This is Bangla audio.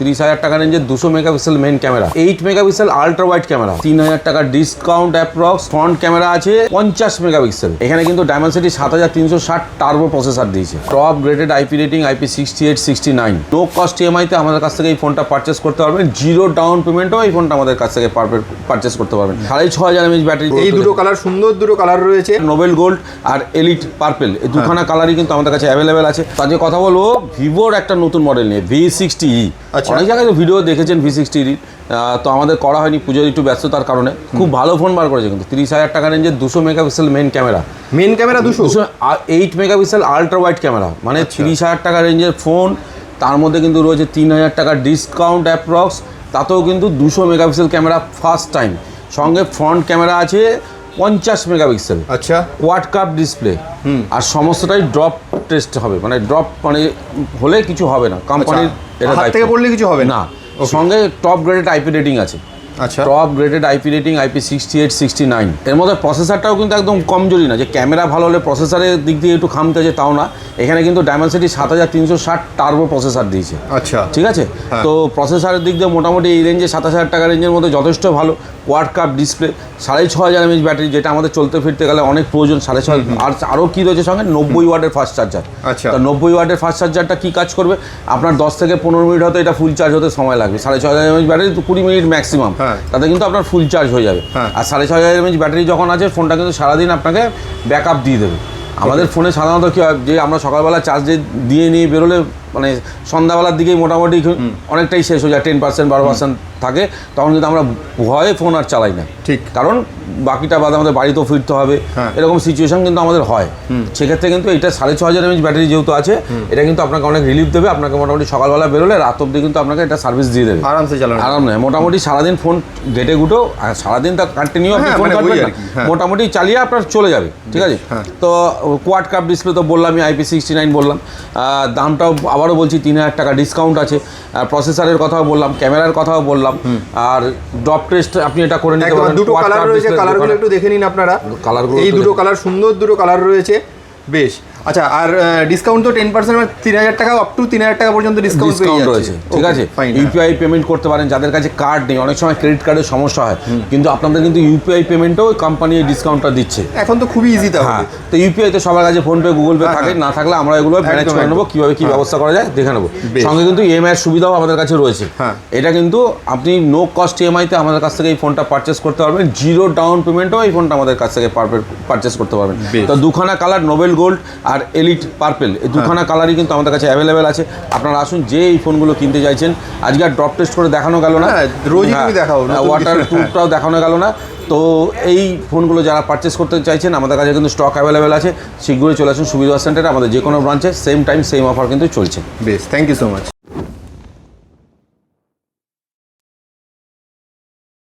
তিরিশ হাজার টাকা রেঞ্জের দুশো megapixel main camera eight megapixel ultra wide camera তিন হাজার টাকার ডিসকাউন্ট অ্যাপ্রক্স ফ্রন্ট ক্যামেরা আছে পঞ্চাশ মেগাপিক্সেল। এখানে কিন্তু ডায়মন্ড সাত হাজার তিনশো ষাট টার্বো প্রসেসর দিয়েছে। Top graded IP rating IP sixty eight sixty nine no cost ইএমআইতে আমাদের কাছ থেকে এই ফোনটা পারচেস করতে পারবেন। জিরো ডাউন পেমেন্টও এই ফোনটা আমাদের কাছ থেকে পারচেস করতে পারবেন। সাড়ে ছ হাজার এমএইচ ব্যাটারি এই দুটো কালার সুন্দর দুটো কালার রয়েছে। নোবেল গোল্ড আর এলিট পার্পেল এই দুখানা কালারই কিন্তু আমাদের কাছে অ্যাভেলেবেল আছে। তার কথা বলব ভিভোর একটা নতুন মডেল নিয়ে ভি সিক্সটি ই আচ্ছা। অনেক জায়গায় ভিডিও দেখেছেন ভি সিক্সটি তো আমাদের করা হয়নি পুজোর একটু ব্যস্ততার কারণে। খুব ভালো ফোন বার করেছে কিন্তু। তিরিশ হাজার টাকা রেঞ্জের দুশো megapixel main camera main camera দুশো? দুশো eight megapixel ultra wide camera মানে তিরিশ হাজার টাকা রেঞ্জের ফোন তার মধ্যে কিন্তু রয়েছে তিন হাজার টাকার ডিসকাউন্ট অ্যাপ্রক্স তাতেও কিন্তু দুশো মেগাপিক্সেল ক্যামেরা ফার্স্ট টাইম সঙ্গে ফ্রন্ট ক্যামেরা আছে পঞ্চাশ মেগাপিক্সেল। আচ্ছা। কোয়াড কাপ ডিসপ্লে আর সমস্তটাই ড্রপ টেস্ট হবে। মানে ড্রপ মানে হলে কিছু হবে না। কোম্পানির এটা আচ্ছা, থেকে পড়লে কিছু হবে না? না। সঙ্গে টপ গ্রেডেড আইপি রেটিং আছে। আচ্ছা। Top graded IP rating IP sixty eight sixty nine এর মধ্যে প্রসেসরটাও কিন্তু একদম কমজোরি না। যে ক্যামেরা ভালো হলে প্রসেসরের দিক দিয়ে একটু খামতে আছে তাও না। এখানে কিন্তু ডায়মন্ড সাত হাজার তিনশো ষাট টার্বো প্রসেসর দিয়েছে। আচ্ছা। ঠিক আছে? হ্যাঁ। তো প্রসেসরের দিক দিয়ে মোটামুটি এই রেঞ্জে সাতাশ হাজার টাকা রেঞ্জের মধ্যে যথেষ্ট ভালো। কোয়াড কাপ ডিসপ্লে সাড়ে ছ হাজার এমএইচ ব্যাটারি যেটা আমাদের চলতে ফিরতে গেলে অনেক প্রয়োজন সাড়ে ছ আর আরও কী রয়েছে সঙ্গে? নব্বই ওয়াটের ফাস্ট চার্জার আচ্ছা। তো নব্বই ওয়াটের ফাস্ট চার্জারটা কী কাজ করবে? আপনার দশ থেকে পনেরো মিনিট হয়তো এটা ফুল চার্জ হতে সময় লাগবে। সাড়ে ছ হাজার এমএইচ ব্যাটারি তো কুড়ি মিনিট ম্যাক্সিমাম। তাতে কিন্তু আপনার ফুল চার্জ হয়ে যাবে। হ্যাঁ। আর সাড়ে ছয় হাজার এমএইচ ব্যাটারি যখন আছে ফোনটা কিন্তু সারাদিন আপনাকে ব্যাকআপ দিয়ে দেবে। আমাদের ফোনে সাধারণত কী হয় যে আমরা সকালবেলা চার্জ দিয়ে নিয়ে বেরোলে মানে সন্ধ্যাবেলার দিকেই মোটামুটি অনেকটাই শেষ হয়ে যায় টেন পার্সেন্ট বারো পার্সেন্ট থাকে তখন কিন্তু আমরা ভয়ে ফোন আর চালাই না। ঠিক। কারণ বাকিটা বাদে আমাদের বাড়িতেও ফিরতে হবে। হ্যাঁ। এরকম সিচুয়েশন কিন্তু আমাদের হয়। সেক্ষেত্রে কিন্তু এটা সাড়ে ছ হাজার এমএইচ ব্যাটারি যেহেতু আছে এটা কিন্তু আপনাকে অনেক রিলিফ দেবে আপনাকে মোটামুটি সকালবেলা বেরোলে রাত অব্দি কিন্তু আপনাকে এটা সার্ভিস দিয়ে দেবে। আরামসে চালানো আরাম নয় মোটামুটি সারাদিন ফোন ঘেটে গুটো আর সারাদিন তা কন্টিনিউ আপনি হ্যাঁ, ফোন মানে কাটবেন না। হ্যাঁ। মোটামুটি চালিয়ে আপনার চলে যাবে ঠিক আছে? হ্যাঁ। তো কোয়াড কাপ ডিসপ্লে তো বললামই আইপি সিক্সটি নাইন বললাম। দামটাও আবারও বলছি তিন হাজার টাকা ডিসকাউন্ট আছে। আর প্রসেসরের কথাও বললাম ক্যামেরার কথাও বললাম। আর ড্রপ টেস্ট আপনি এটা করে নিতে পারেন দুটো কালার রয়েছে কালারগুলো একটু দেখে নিন আপনারা। কালারগুলো এই দুটো কালার সুন্দর দুটো কালার রয়েছে। বেশ। আচ্ছা আর ডিসকাউন্ট তো টেন পার্সেন্ট তিন হাজার টাকা আপ টু তিন হাজার টাকা পর্যন্ত ডিসকাউন্ট ডিসকাউন্ট রয়েছে ঠিক আছে? ইউপিআই পেমেন্ট করতে পারেন যাদের কাছে কার্ড নেই অনেক সময় ক্রেডিট কার্ডের সমস্যা হয় কিন্তু আপনাদের কিন্তু ইউপিআই পেমেন্টও কোম্পানি এই ডিসকাউন্টটা দিচ্ছে। এখন তো খুবই ইজি হ্যাঁ তো ইউপিআই তো সবার কাছে ফোনপে গুগল পে হ্যাঁ, থাকে হ্যাঁ। না থাকলে আমরা এগুলো ম্যানেজ করে নেব। কীভাবে কী হ্যাঁ। ব্যবস্থা করা যায় দেখে নেব। সঙ্গে কিন্তু ইএমআই এর সুবিধাও আমাদের কাছে রয়েছে। হ্যাঁ। এটা কিন্তু আপনি নো কস্ট ইএমআইতে আমাদের কাছ থেকে এই ফোনটা পারচেস করতে পারবেন জিরো ডাউন পেমেন্টও এই ফোনটা আমাদের কাছ থেকে পারচেস করতে পারবেন। তো দুখানা কালার নোবেল গোল্ড আর এলিট পার্পেল এই দুখানা কালারই কিন্তু আমাদের কাছে অ্যাভেলেবেল আছে। আপনারা আসুন যে এই ফোনগুলো কিনতে চাইছেন আজকে আর ড্রপ টেস্ট করে দেখানো গেল না। হ্যাঁ, রোজই না ওয়াটার প্রুফটাও দেখানো গেল না। তো এই ফোনগুলো যারা পারচেস করতে চাইছেন আমাদের কাছে কিন্তু স্টক অ্যাভেলেবেল আছে। শীঘ্রই চলে আসুন সুবিধা সেন্টারে আমাদের যে কোনো ব্রাঞ্চে সেম টাইম সেম অফার কিন্তু চলছে। বেশ থ্যাংক ইউ সো মাচ